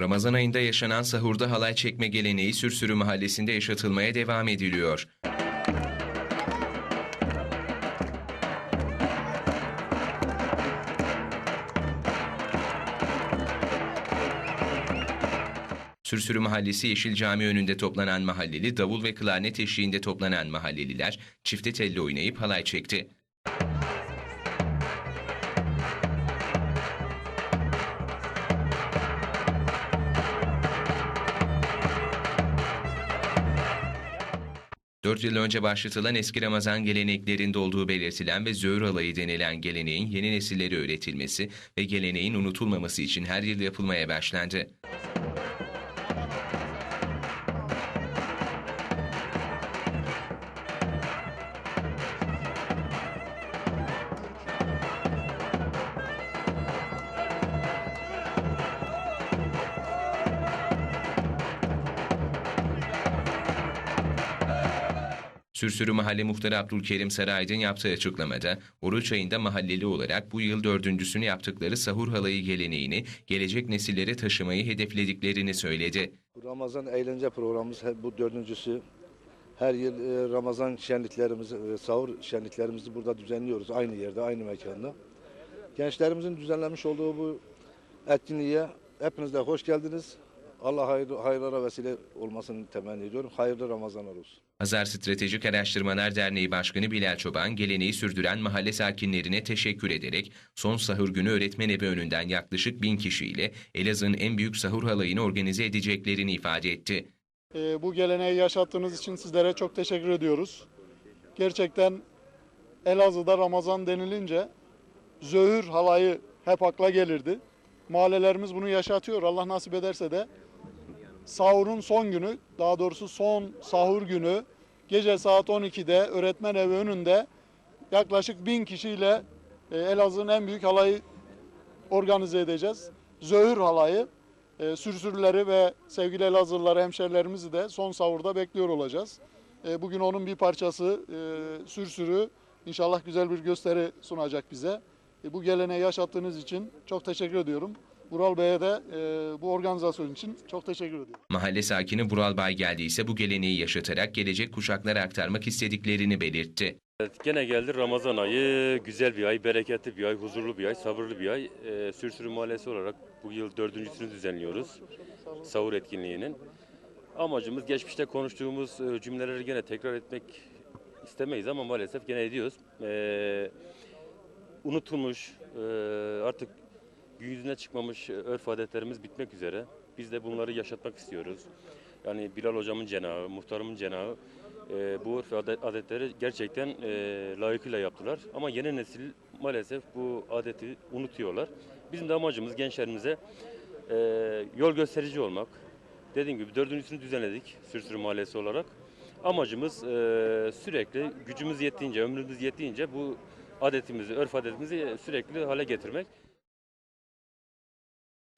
Ramazan ayında yaşanan sahurda halay çekme geleneği Sürsürü mahallesinde yaşatılmaya devam ediliyor. Sürsürü Mahallesi Yeşil Cami önünde toplanan mahalleli, davul ve klarnet eşliğinde toplanan mahalleliler çifte telli oynayıp halay çekti. Dört yıl önce başlatılan eski Ramazan geleneklerinde olduğu belirtilen ve zöğür alayı denilen geleneğin yeni nesillere öğretilmesi ve geleneğin unutulmaması için her yıl yapılmaya başlandı. Sürsürü Mahalle Muhtarı Abdülkerim Saraydın yaptığı açıklamada, oruç ayında mahalleli olarak bu yıl dördüncüsünü yaptıkları sahur halayı geleneğini gelecek nesillere taşımayı hedeflediklerini söyledi. Ramazan eğlence programımız bu dördüncüsü. Her yıl e, Ramazan şenliklerimizi, e, sahur şenliklerimizi burada düzenliyoruz. Aynı yerde, aynı mekanda. Gençlerimizin düzenlemiş olduğu bu etkinliğe hepiniz de hoş geldiniz. Allah hayır, hayırlara vesile olmasını temenni ediyorum. Hayırlı Ramazanlar olsun. Pazar Stratejik Araştırmalar Derneği Başkanı Bilal Çoban, geleneği sürdüren mahalle sakinlerine teşekkür ederek son sahur günü öğretmen evi önünden yaklaşık bin kişiyle Elazığ'ın en büyük sahur halayını organize edeceklerini ifade etti. Ee, bu geleneği yaşattığınız için sizlere çok teşekkür ediyoruz. Gerçekten Elazığ'da Ramazan denilince zöhür halayı hep akla gelirdi. Mahallelerimiz bunu yaşatıyor. Allah nasip ederse de sahurun son günü, daha doğrusu son sahur günü gece saat 12'de öğretmen evi önünde yaklaşık bin kişiyle e, Elazığ'ın en büyük halayı organize edeceğiz. Zöhür halayı. E, sürsürüleri ve sevgili Elazığlıları, hemşerilerimizi de son sahurda bekliyor olacağız. E, bugün onun bir parçası sürsürü inşallah güzel bir gösteri sunacak bize. Bu geleneği yaşattığınız için çok teşekkür ediyorum. Vural Bey'e de e, bu organizasyon için çok teşekkür ediyorum. Mahalle sakini Bural Bay geldi ise bu geleneği yaşatarak gelecek kuşaklara aktarmak istediklerini belirtti. Evet, gene geldi Ramazan ayı. Güzel bir ay, bereketli bir ay, huzurlu bir ay, sabırlı bir ay. Ee, Sürsürü Mahallesi olarak bu yıl dördüncüsünü düzenliyoruz. Sahur etkinliğinin. Amacımız geçmişte konuştuğumuz e, cümleleri gene tekrar etmek istemeyiz ama maalesef gene ediyoruz. Ee, unutulmuş, e, artık gün yüzüne çıkmamış örf adetlerimiz bitmek üzere. Biz de bunları yaşatmak istiyoruz. Yani Bilal hocamın cenahı, muhtarımın cenahı e, bu örf adet- adetleri gerçekten e, layıkıyla yaptılar. Ama yeni nesil maalesef bu adeti unutuyorlar. Bizim de amacımız gençlerimize e, yol gösterici olmak. Dediğim gibi dördüncüsünü düzenledik Sürsürü Mahallesi olarak. Amacımız e, sürekli gücümüz yettiğince, ömrümüz yettiğince bu adetimizi, örf adetimizi sürekli hale getirmek.